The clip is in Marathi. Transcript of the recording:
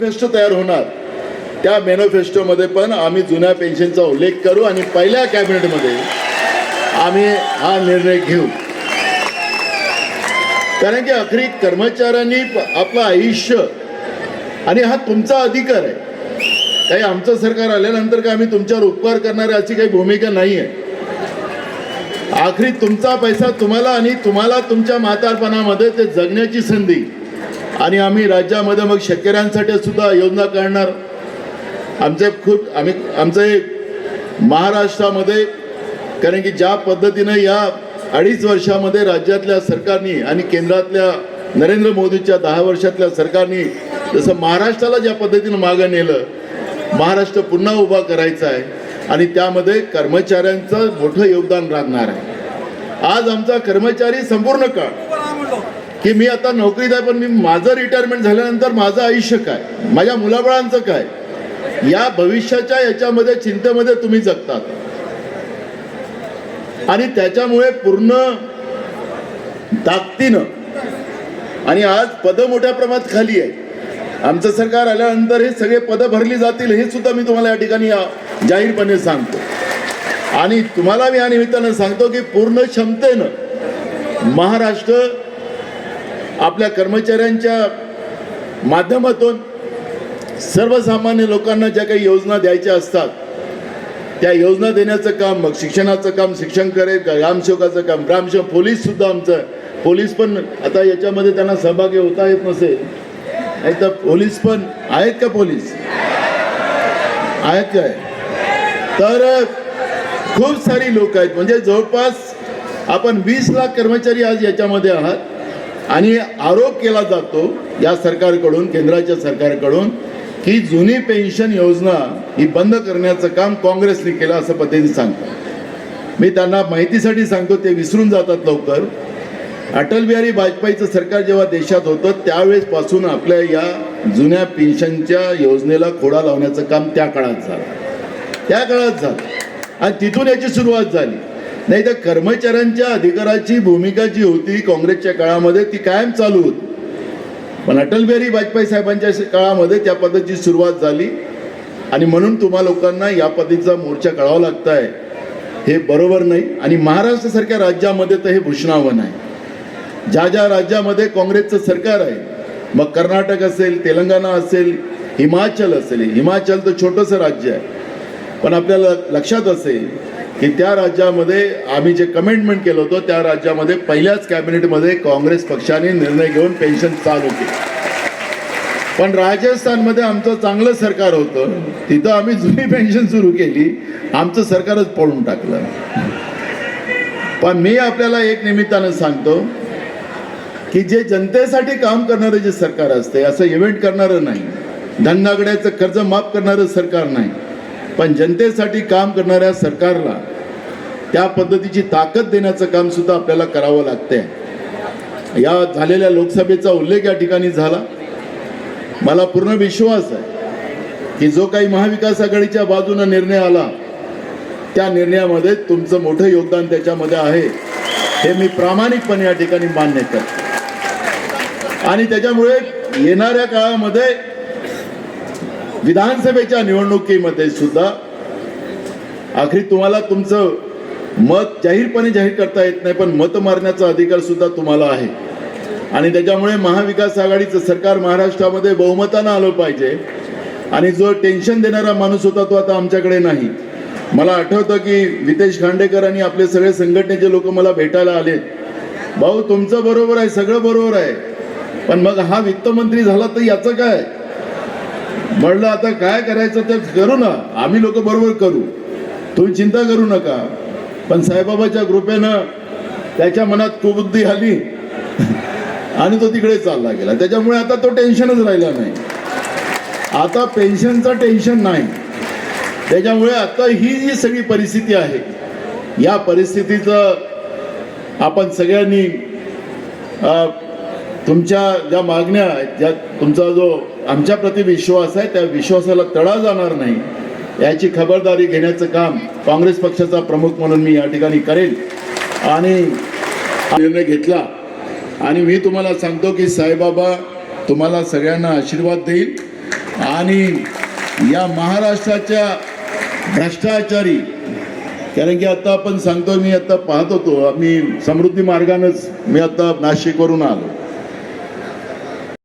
मॅनिफेस्टो तयार होणार. त्या मॅनिफेस्टोमध्ये पण आम्ही जुन्या पेन्शनचा उल्लेख करू आणि पहिल्या कॅबिनेटमध्ये आम्ही हा निर्णय घेऊ. कारण की अखेरी कर्मचाऱ्यांनी प- आपलं आयुष्य आणि हा तुमचा अधिकार आहे. काही आमचं सरकार आल्यानंतर काय आम्ही तुमच्यावर उपकार करणार अशी काही भूमिका नाही आहे आखरी तुमचा पैसा तुम्हाला आणि तुम्हाला तुमच्या म्हातारपणामध्ये ते जगण्याची संधी. आणि आम्ही राज्यामध्ये मग शेतकऱ्यांसाठी सुद्धा योजना काढणार. आमचे खूप आम्ही आमचे महाराष्ट्रामध्ये कारण की ज्या पद्धतीनं या अडीच वर्षामध्ये राज्यातल्या सरकारनी आणि केंद्रातल्या नरेंद्र मोदीच्या दहा वर्षातल्या सरकारनी जसं महाराष्ट्राला ज्या पद्धतीनं मागं नेलं महाराष्ट्र पुन्हा उभा करायचा आहे आणि त्यामध्ये कर्मचाऱ्यांचं मोठं योगदान राहणार आहे. आज आमचा कर्मचारी संपूर्ण काळ की मी आता नोकरीत आहे पण मी माझं रिटायरमेंट झाल्यानंतर माझं आयुष्य काय? माझ्या मुलाबाळांचं काय? या भविष्याच्या याच्यामध्ये चिंतेमध्ये तुम्ही जगतात. आणि त्याच्यामुळे पूर्ण ताकदीनं आणि आज पदं मोठ्या प्रमाणात खाली आहे आमचं सरकार आल्यानंतर हे सगळे पदं भरली जातील हे सुद्धा मी तुम्हाला या ठिकाणी या- जाहीरपणे सांगतो. आणि तुम्हाला मी या निमित्तानं सांगतो की पूर्ण क्षमतेनं महाराष्ट्र आपल्या कर्मचाऱ्यांच्या माध्यमातून सर्वसामान्य लोकांना ज्या काही योजना द्यायच्या असतात त्या योजना देण्याचं काम मग शिक्षणाचं काम शिक्षण करेल ग्रामसेवकाचं काम. ग्रामसेवक पोलीससुद्धा आमचं पोलीस पण आता याच्यामध्ये त्यांना सहभागी होता येत नसेल. नाही तर पोलीस पण आहेत का पोलीस? आहेत काय तर खूप सारी लोक आहेत. म्हणजे जवळपास आपण वीस लाख कर्मचारी आज याच्यामध्ये आहात. आणि आरोप केला जातो या सरकारकडून केंद्राच्या सरकारकडून की जुनी पेन्शन योजना ही बंद करण्याचं काम काँग्रेसने केलं असं पद्धतीने सांगतात मी त्यांना माहितीसाठी सांगतो ते विसरून जातात लवकर. अटल बिहारी वाजपेयीचं सरकार जेव्हा देशात होतं त्यावेळेसपासून आपल्या या जुन्या पेन्शनच्या योजनेला खोडा लावण्याचं काम त्या काळात झालं. त्या काळात झालं. आणि तिथून याची सुरुवात झाली. नाही तर कर्मचाऱ्यांच्या अधिकाराची भूमिका जी होती काँग्रेसच्या काळामध्ये ती कायम चालू होती. पण अटल बिहारी वाजपेयी साहेबांच्या काळामध्ये त्या पद्धतीची सुरुवात झाली. आणि म्हणून तुम्हा लोकांना या पद्धतीचा मोर्चा काढावा लागत आहे हे बरोबर नाही. आणि महाराष्ट्रासारख्या राज्यामध्ये तर हे भूषणावन आहे ज्या ज्या राज्यामध्ये काँग्रेसचं सरकार आहे मग कर्नाटक असेल तेलंगणा असेल हिमाचल असेल. हिमाचल तर छोटंसं राज्य आहे. पण आपल्याला लक्षात असेल की त्या राज्यामध्ये आम्ही जे कमेंटमेंट केलं होतं त्या राज्यामध्ये पहिल्याच कॅबिनेटमध्ये काँग्रेस पक्षाने निर्णय घेऊन पेन्शन चालू केली. पण राजस्थानमध्ये आमचं चांगलं सरकार होतं तिथं आम्ही जुनी पेन्शन सुरू केली आमचं सरकारच पळून टाकलं. पण मी आपल्याला एक निमित्तानं सांगतो की जे जनतेसाठी काम करणारं जे सरकार असते असं इव्हेंट करणारं नाही. धंदागड्याचं कर्ज माफ करणारं सरकार नाही. पण जनतेसाठी काम करणाऱ्या सरकारला त्या पद्धतीची ताकद देण्याचं काम सुद्धा आपल्याला करावं लागतंय. या झालेल्या लोकसभेचा उल्लेख या ठिकाणी झाला. मला पूर्ण विश्वास आहे की जो काही महाविकास आघाडीच्या बाजूने निर्णय आला त्या निर्णयामध्ये तुमचं मोठं योगदान त्याच्यामध्ये आहे हे मी प्रामाणिकपणे या ठिकाणी मान्य करतो. आणि त्याच्यामुळे येणाऱ्या काळामध्ये विधानसभेच्या निवडणुकीमध्ये सुद्धा आखरी तुम्हाला तुमचं मत जाहीरपणे जाहीर करता येत नाही पण मत मारण्याचा अधिकार सुद्धा तुम्हाला आहे. आणि त्याच्यामुळे महाविकास आघाडीचं सरकार महाराष्ट्रामध्ये बहुमतानं आलं पाहिजे. आणि जो टेन्शन देणारा माणूस होता तो आता आमच्याकडे नाही. मला आठवतं की वितेश खांडेकर आणि आपले सगळे संघटनेचे लोक मला भेटायला आलेत. भाऊ तुमचं बरोबर आहे सगळं बरोबर आहे. पण मग हा वित्तमंत्री झाला तर याचं काय? म्हणलं आता काय करायचं ते करू ना. आम्ही लोक बरोबर करू. तुम्ही चिंता करू नका. पण साईबाबाच्या कृपेनं त्याच्या मनात कुबुद्धी आली. आणि तो तिकडे चालला गेला. त्याच्यामुळे आता तो टेन्शनच राहिला नाही. आता पेन्शनचं टेन्शन नाही. त्याच्यामुळे आता ही जी सगळी परिस्थिती आहे या परिस्थितीचं आपण सगळ्यांनी तुमच्या ज्या मागण्या आहेत ज्या तुमचा जो आमच्या प्रति विश्वास आहे त्या विश्वासाला तडा जाणार नाही. याची खबरदारी घेण्याचं काम काँग्रेस पक्षाचा प्रमुख म्हणून मी या ठिकाणी करेल आणि हा निर्णय घेतला. आणि मी तुम्हाला सांगतो की साईबाबा तुम्हाला सगळ्यांना आशीर्वाद देईल. आणि या महाराष्ट्राच्या भ्रष्टाचारी कारण की आता आपण सांगतो मी आता पाहत होतो मी समृद्धी मार्गानंच मी आता नाशिकवरून आलो.